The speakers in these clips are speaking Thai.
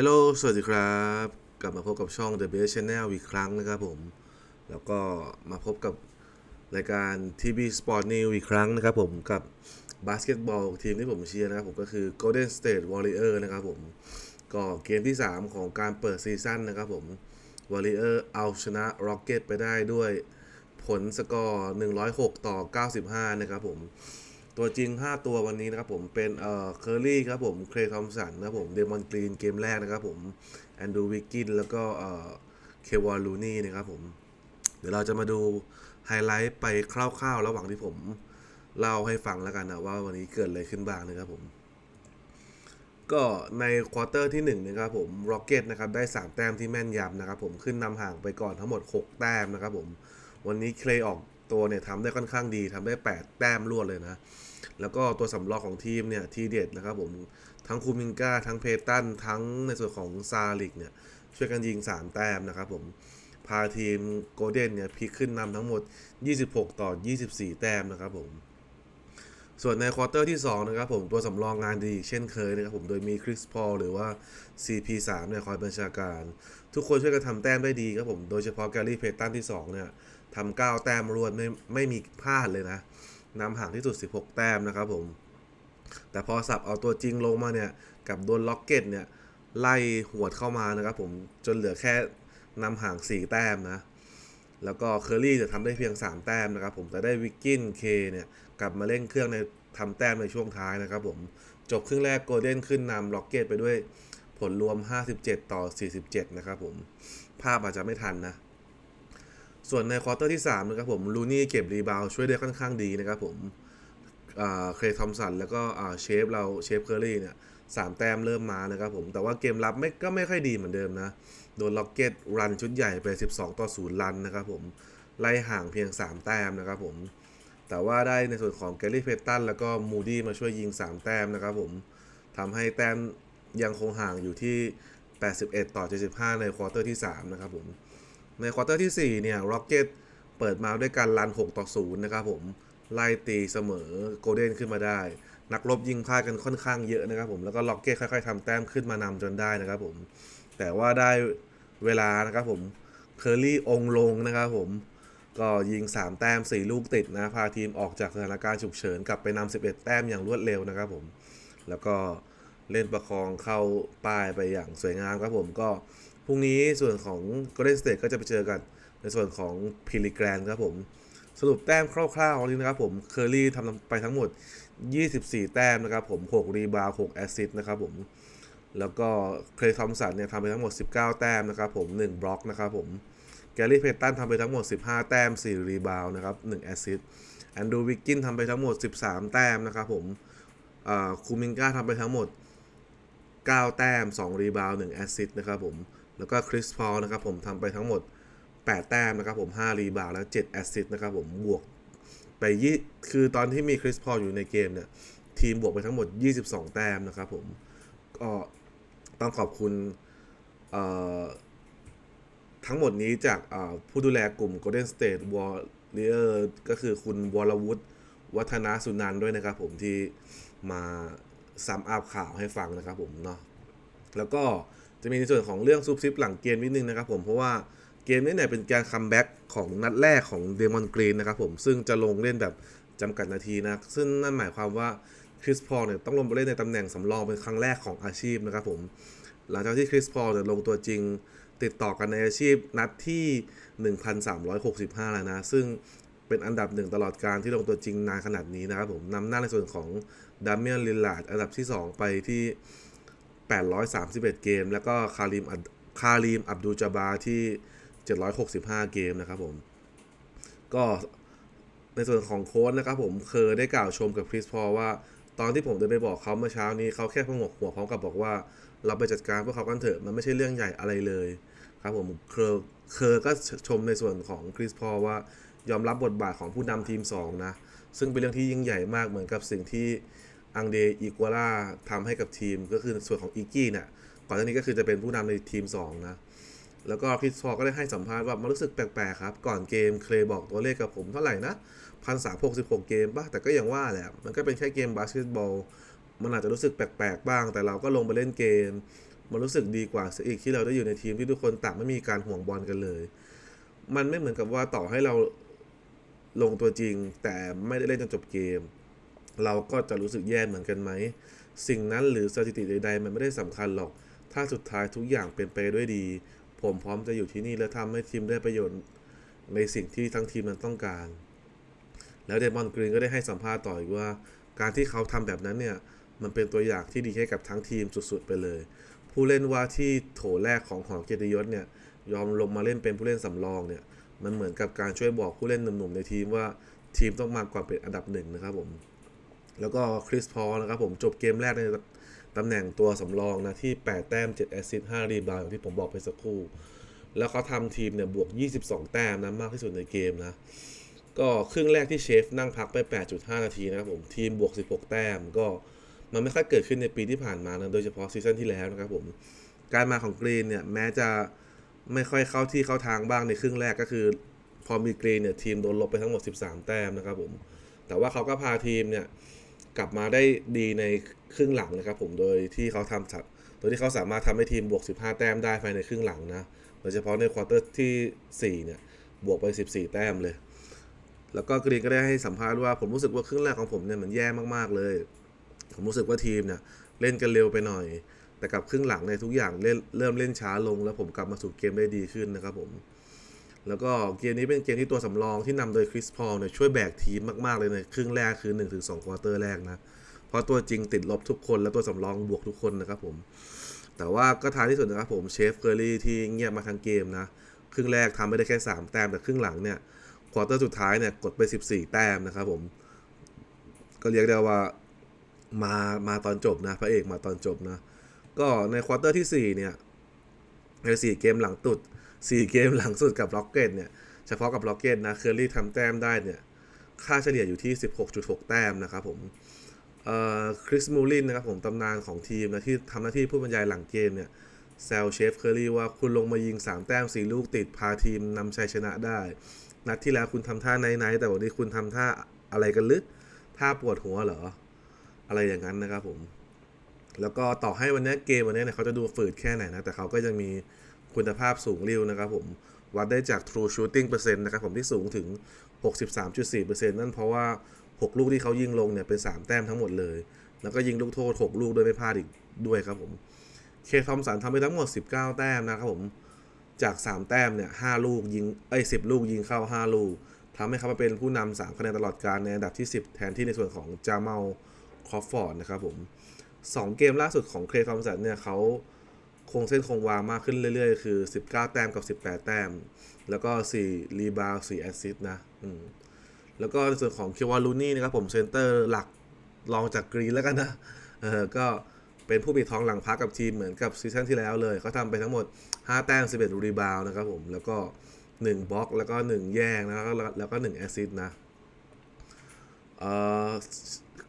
ฮลโหล สวัสดีครับ กลับมาพบกับช่อง The Best Channel อีกครั้งนะครับผม แล้วก็มาพบกับรายการ TB Sport News อีกครั้งนะครับผมกับบาสเกตบอลทีมที่ผมเชียร์นะครับผมก็คือ Golden State Warrior นะครับผม ก็เกมที่ 3 ของการเปิดซีซั่นนะครับผม Warrior เอาชนะ Rocket ไปได้ด้วยผลสกอร์ 106 ต่อ 95 นะครับผม ตัวจริง 5 ตัววันนี้นะครับผมเป็นเอ่อเคอร์รี่ครับผมเคลย์ทอมสันนะครับผมเดมอนกรีนเกมแรกนะครับผมแอนดูวิกกินแล้วก็เอ่อเควอลลูนี่นะครับผมเดี๋ยวเราจะมาดูไฮไลท์ไปคร่าวๆ ระหว่างที่ผมเล่าให้ฟังแล้วกันนะว่าวันนี้เกิดอะไรขึ้นบ้างนะครับผมก็ในควอเตอร์ที่1นะครับผมร็อกเก็ตนะครับได้ 3 แต้มที่แม่นยำนะครับผมขึ้นนำห่างไปก่อนทั้งหมด 6 แต้มนะครับผมวันนี้เคลย์ออกตัวเนี่ยทำได้ค่อนข้างดีทำได้ 8 แต้มรวดเลยนะ แล้วก็ตัวสำรองของทีมเนี่ยทีเด็ดนะครับผมทั้งคูมิงกาทั้งเพตันทั้งในส่วนของซาลิกเนี่ยช่วยกันยิง 3 แต้มนะครับผมพาทีมโกลเด้นเนี่ยพลิกขึ้นนำทั้งหมด 26 ต่อ 24 แต้มนะครับผมส่วนในควอเตอร์ที่ 2 นะครับผมตัวสำรองงานดีเช่นเคยนะครับผมโดยมีคริสพอลหรือว่า CP3 เนี่ยคอยบัญชาการ ทุกคนช่วยกันทำแต้มได้ดีครับผม โดยเฉพาะแกลลี่เพตันที่ 2 เนี่ยทำ9แต้มรวดไม่ไม่มีพลาดเลยนะ นำห่างที่สุด 16 แต้มนะครับผม แต่พอสับเอาตัวจริงลงมาเนี่ยกับโดนล็อกเก็ตเนี่ยไล่หวดเข้ามานะครับผมจนเหลือแค่นำห่าง 4 แต้มนะ แล้วก็เคอรี่จะทำได้เพียง 3 แต้มนะครับผมแต่ได้วิกกินเคเนี่ยกลับมาเล่นเครื่องในทำแต้มในช่วงท้ายนะครับผมจบครึ่งแรกโกลเด้นขึ้นนำล็อกเก็ตไปด้วยผลรวม 57 ต่อ 47 นะครับผม ภาพอาจจะไม่ทันนะ ส่วนในควอเตอร์ที่ 3 นะครับผมลูนี่เก็บรีบาวช่วยได้ค่อนข้างดีนะครับผมเคลย์ทอมสันแล้วก็เชฟเราเชฟเคอรี่เนี่ยสามแต้มเริ่มมานะครับผม แต่ว่าเกมรับไม่ก็ไม่ค่อยดีเหมือนเดิมนะ โดนล็อกเก็ตรันชุดใหญ่ไป 12 ต่อ 0 รันนะครับผม ไล่ห่างเพียง 3 แต้มนะครับผม แต่ว่าได้ในส่วนของแกลลี่เพตันแล้วก็มูดี้มาช่วยยิง 3 แต้มนะครับผมทำให้แต้มยังคงห่างอยู่ที่ 81 ต่อ 75 ในควอเตอร์ที่ 3 นะครับผม ในควอเตอร์ที่ 4 เนี่ยร็อกเก็ตเปิดมาด้วยการรัน 6 ต่อ 0 นะครับผม ไล่ตีเสมอโกลเด้นขึ้นมาได้ นักรบยิงพลาดกันค่อนข้างเยอะนะครับผม แล้วก็ล็อกเก็ตค่อยๆทำแต้มขึ้นมานำจนได้นะครับผม แต่ว่าได้เวลานะครับผม เคอรี่องลงนะครับผม ก็ยิง 3 แต้ม 4 ลูกติดนะ พาทีมออกจากสถานการณ์ฉุกเฉินกลับไปนำ11 แต้มอย่างรวดเร็วนะครับผม แล้วก็เล่นประคองเข้าป้ายไปอย่างสวยงามครับผมก็ พรุ่งนี้ส่วนของ Golden State ก็จะไปเจอกันในส่วนของพิลิแกรนครับผม สรุปแต้มคร่าวๆนี้นะครับผมเคอรี่ทำไปทั้งหมด 24 แต้มนะครับผม6รีบาว6แอสซิสต์นะครับผมแล้วก็เคลย์ทอมสันเนี่ยทำไปทั้งหมด 19 แต้มนะครับผม 1 บล็อกนะครับผม แกลลี่เพตันทำไปทั้งหมด 15 แต้ม 4 รีบาวนะครับ1แอสซิสต์แอนดูวิกกินทำไปทั้งหมด 13 แต้มนะครับผมคูมิงก้าทำไปทั้งหมด 9 แต้ม 2 รีบาว1แอสซิสต์นะครับผม แล้วก็คริสพอลนะครับผมทำไปทั้งหมด 8 แต้มนะครับผม 5 รีบาวแล้ว 7 แอสซิสต์นะครับผมบวกไปยี่คือตอนที่มีคริสพอลอยู่ในเกมเนี่ยทีมบวกไปทั้งหมด 22 แต้มนะครับผมก็ต้องขอบคุณทั้งหมดนี้จากผู้ดูแลกลุ่ม Golden State Warrior ก็คือคุณวรวุฒิวัฒนาสุนันท์ด้วยนะครับผมที่มาซัมอัพข่าวให้ฟังนะครับผมเนาะแล้วก็ จะมีในส่วนของเรื่องซุปซิปหลังเกมนิดนึงนะครับผมเพราะว่าเกมนี้เนี่ยเป็นการคัมแบ็กของนัดแรกของเดมอนกรีนนะครับผมซึ่งจะลงเล่นแบบจำกัดนาทีนะซึ่งนั่นหมายความว่าคริสพอลเนี่ยต้องลงไปเล่นในตำแหน่งสำรองเป็นครั้งแรกของอาชีพนะครับผมหลังจากที่คริสพอลเนี่ยลงตัวจริงติดต่อกันในอาชีพนัดที่ 1,365 แล้วนะ ซึ่งเป็นอันดับหนึ่งตลอดการที่ลงตัวจริงนานขนาดนี้นะครับผมนำหน้าในส่วนของดามเมียนลิลลาร์ดอันดับที่ 2 ไปที่ 831 เกม แล้วก็คาริมคาริมอับดูจาบาที่ 765 เกมนะครับผม ก็ในส่วนของโค้ชนะครับผมเคยได้กล่าวชมกับคริสพอว่า ตอนที่ผมเดินไปบอกเขาเมื่อเช้านี้เขาแค่พงกหัวพร้อมกับบอกว่า เราไปจัดการพวกเขากันเถอะมันไม่ใช่เรื่องใหญ่อะไรเลยครับผมเคอร์เคอร์ก็ชมในส่วนของคริสพอว่ายอมรับบทบาทของผู้นำทีม 2 นะ ซึ่งเป็นเรื่องที่ยิ่งใหญ่มากเหมือนกับสิ่งที่ อังเดอีกัวล่าทำให้กับทีมก็คือส่วนของอีกี้เนี่ยก่อนหน้านี้ก็คือจะเป็นผู้นำในทีม 2 นะ แล้วก็คริสพอลก็ได้ให้สัมภาษณ์ว่ามันรู้สึกแปลกๆครับ ก่อนเกมเคลบอกตัวเลขกับผมเท่าไหร่นะพันสามหกสิบหกเกมป่ะ แต่ก็ยังว่าแหละ มันก็เป็นแค่เกมบาสเกตบอล มันอาจจะรู้สึกแปลกๆบ้าง แต่เราก็ลงไปเล่นเกม มันรู้สึกดีกว่าเสียอีกที่เราได้อยู่ในทีมที่ทุกคนต่างไม่มีการห่วงบอลกันเลย มันไม่เหมือนกับว่าต่อให้เราลงตัวจริงแต่ไม่ได้เล่นจนจบเกม เราก็จะรู้สึกแย่เหมือนกันไหม สิ่งนั้นหรือสถิติใดๆ มันไม่ได้สำคัญหรอก ถ้าสุดท้ายทุกอย่างเป็นไปด้วยดี ผมพร้อมจะอยู่ที่นี่และทำให้ทีมได้ประโยชน์ในสิ่งที่ทั้งทีมมันต้องการ แล้วเดมอนกรีนก็ได้ให้สัมภาษณ์ต่ออีกว่า การที่เขาทำแบบนั้นเนี่ย มันเป็นตัวอย่างที่ดีให้กับทั้งทีมสุดๆ ไปเลย ผู้เล่นว่าที่โถแรกของหอเกียรติยศเนี่ย ยอมลงมาเล่นเป็นผู้เล่นสำรองเนี่ย มันเหมือนกับการช่วยบอกผู้เล่นหนุ่มๆในทีมว่าทีมต้องมาก่อนเป็นอันดับหนึ่งนะครับผม แล้วก็คริสพอนะครับผมจบเกมแรกในตำแหน่งตัวสำรองนะ ที่ 8 แต้ม 7 แอสซิสต์5รีบาวด์อย่างที่ผมบอกไปสักครู่ แล้วเขาทำทีมเนี่ยบวก 22 แต้มนะ มากที่สุดในเกมนะ ก็ครึ่งแรกที่เชฟนั่งพักไป 8.5 นาทีนะครับผมทีมบวก 16 แต้มก็มันไม่ค่อยเกิดขึ้นในปีที่ผ่านมานะโดยเฉพาะซีซั่นที่แล้วนะครับผมการมาของกรีนเนี่ยแม้จะไม่ค่อยเข้าที่เข้าทางบ้างในครึ่งแรกก็คือ พอมีกรีนเนี่ยทีมโดนลบไปทั้งหมด 13 แต้มนะครับผมแต่ว่าเขาก็พาทีมเนี่ย กลับมาได้ดีในครึ่งหลังนะครับผมโดยที่เขาทำสัโดยที่เขาสามารถทำให้ทีมบวก 15 แต้มได้ภายในครึ่งหลังนะโดยเฉพาะในควอเตอร์ที่ 4 เนี่ย บวกไป 14 แต้มเลย แล้วก็กรีนก็ได้ให้สัมภาษณ์ว่าผมรู้สึกว่าครึ่งแรกของผมเนี่ยมันแย่มากๆเลย ผมรู้สึกว่าทีมเนี่ยเล่นกันเร็วไปหน่อย แต่กับครึ่งหลังในทุกอย่างเล่นเริ่มเล่นช้าลง แล้วผมกลับมาสู่เกมได้ดีขึ้นนะครับผม แล้วก็เกมนี้เป็นเกมที่ตัวสำรองที่นำโดยคริสพอลเนี่ยช่วยแบกทีมมาก ๆ เลยในครึ่งแรกคือ 1-2ควอเตอร์แรกนะ เพราะตัวจริงติดลบทุกคนและตัวสำรองบวกทุกคนนะครับผม แต่ว่าก็ท้ายที่สุดนะครับผมเชฟเคอรี่ที่เงียบมาทั้งเกมนะ ครึ่งแรกทำไม่ได้แค่ 3 แต้มแต่ครึ่งหลังเนี่ยควอเตอร์สุดท้ายเนี่ยกดไป 14 แต้มนะครับผม ก็เรียกได้ว่ามามาตอนจบนะพระเอกมาตอนจบนะ ก็ในควอเตอร์ที่4เนี่ยในสี่เกมหลังตุด 4 เกมหลังสุดกับล็อกเก็ตเนี่ย เฉพาะกับล็อกเก็ตนะเคอร์รี่ทำแต้มได้เนี่ย ค่าเฉลี่ยอยู่ที่ 16.6 แต้มนะครับผมเอ่อคริสมูลินนะครับผมตำนานของทีมนะที่ทำหน้าที่ผู้บรรยายหลังเกมเนี่ยแซลเชฟเคอรี่ว่าคุณลงมายิง 3 แต้ม 4 ลูกติดพาทีมนำชัยชนะได้ นัดที่แล้วคุณทำท่าไหนๆแต่วันนี้คุณทำท่าอะไรกันลึกท่าปวดหัวเหรอ อะไรอย่างนั้นนะครับผม แล้วก็ต่อให้วันนี้เกมวันนี้เนี่ยเขาจะดูฝืดแค่ไหนนะ แต่เขาก็ยังมี คุณภาพสูงริ้วนะครับผมวัดได้จาก True Shooting เปอร์เซ็นต์นะครับผมที่สูงถึง 63.4%นั่นเพราะว่า 6 ลูกที่เขายิงลงเนี่ยเป็น 3 แต้มทั้งหมดเลย แล้วก็ยิงลูกโทษ 6 ลูกโดยไม่พลาดอีกด้วยครับผมเคทอมสันทำไปทั้งหมด 19 แต้มนะครับผมจาก 3 แต้มเนี่ย5ลูกยิงเอ้ย10 ลูกยิงเข้า 5 ลูกทำให้เขามาเป็นผู้นำ3คะแนนตลอดการในอันดับที่ 10 แทนที่ในส่วนของจาเมาคอฟฟอร์ดนะครับผม 2 เกมล่าสุดของเคทอมสันเนี่ยเขา คงเส้นคงวามากขึ้นเรื่อยๆ คือ 19 แต้มกับ 18 แต้ม แล้วก็ 4 รีบาว4แอสซิสต์นะอืมแล้วก็ในส่วนของเคิวาลูนี่นะครับผมเซนเตอร์หลักรองจากกรีนแล้วกันนะเออก็เป็นผู้ปิดทองหลังพักกับทีมเหมือนกับซีซั่นที่แล้วเลยเขาทำไปทั้งหมด 5 แต้ม 11 รีบาวนะครับผม แล้วก็ 1บล็อก แล้วก็ 1 แย่งนะแล้วแล้วก็1แอสซิสต์นะเออ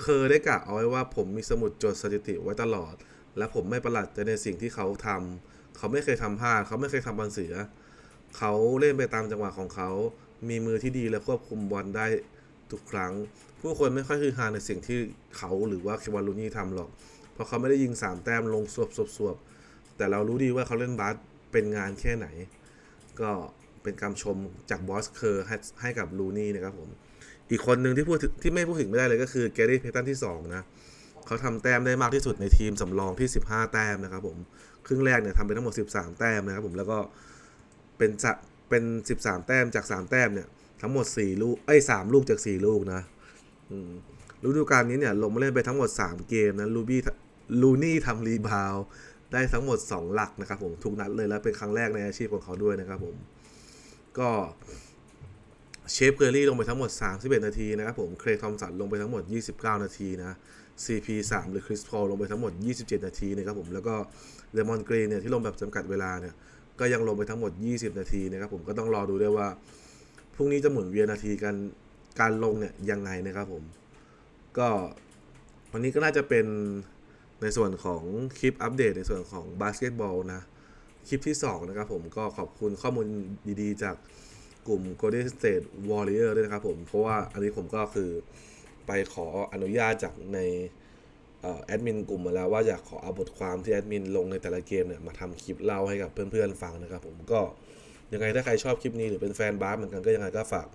เคยได้กะเอาไว้ว่าผมมีสมุดจดสถิติไว้ตลอด และผมไม่ประหลาดใจในสิ่งที่เขาทำเขาไม่เคยทำพลาดเขาไม่เคยทำบอลเสีย เขาเล่นไปตามจังหวะของเขา มีมือที่ดีและควบคุมบอลได้ทุกครั้ง ผู้คนไม่ค่อยคือฮาในสิ่งที่เขาหรือว่าคิวาลูนี่ทำหรอก เพราะเขาไม่ได้ยิง3แต้มลงสวบสวบสวบแต่เรารู้ดีว่าเขาเล่นบาสเป็นงานแค่ไหน ก็เป็นคำชมจากบอสเคอร์ให้ให้กับลูนี่นะครับผม อีกคนหนึ่งที่พูดที่ไม่พูดถึงไม่ได้เลยก็คือแกรี่เพตันที่2นะ เขาทำแต้มได้มากที่สุดในทีมสำรองที่ 15 แต้มนะครับผมครึ่งแรกเนี่ยทำไปทั้งหมด 13 แต้มนะครับผมแล้วก็เป็นจะเป็น 13 แต้มจาก 3 แต้มเนี่ยทั้งหมด 4 ลูกเอ้ย3ลูกจาก 4 ลูกนะฤดูกาลนี้เนี่ยลงมาเล่นไปทั้งหมด 3 เกมนะลูบี้ลูนี่ทำรีบาวได้ทั้งหมด 2 หลักนะครับผมทุกนัดเลยแล้วเป็นครั้งแรกในอาชีพของเขาด้วยนะครับผมก็ เชฟเคอรี่ลงไปทั้งหมด 31 นาทีนะครับผม เครทอมสันลงไปทั้งหมด 29 นาทีนะ CP 3 หรือคริสพอลลงไปทั้งหมด 27 นาทีนะครับผม แล้วก็เลมอนกรีนเนี่ยที่ลงแบบจำกัดเวลาเนี่ย ก็ยังลงไปทั้งหมด 20 นาทีนะครับผม ก็ต้องรอดูด้วยว่า พรุ่งนี้จะหมุนเวียนนาทีกัน การลงเนี่ยยังไงนะครับผม ก็วันนี้ก็น่าจะเป็นในส่วนของคลิปอัปเดตในส่วนของบาสเกตบอลนะ คลิปที่ 2 นะครับผม ก็ขอบคุณข้อมูลดีๆ จาก กลุ่ม Golden State Warrior ด้วยนะครับผม เพราะว่าอันนี้ผมก็คือไปขออนุญาตจากในแอดมินกลุ่มมาแล้วว่าอยากขอเอาบทความที่แอดมินลงในแต่ละเกมเนี่ยมาทำคลิปเล่าให้กับเพื่อนๆฟังนะครับผมก็ยังไงถ้าใครชอบคลิปนี้หรือเป็นแฟนบาสเหมือนกันก็ยังไงก็ฝาก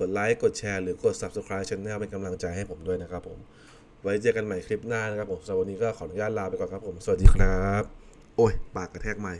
กดไลค์กดแชร์หรือกด subscribe channel เป็นกำลังใจให้ผมด้วยนะครับผม ไว้เจอกันใหม่คลิปหน้านะครับผมสำหรับวันนี้ก็ขออนุญาตลาไปก่อนครับผม สวัสดีครับ โอ้ย ปากกระแทกไม้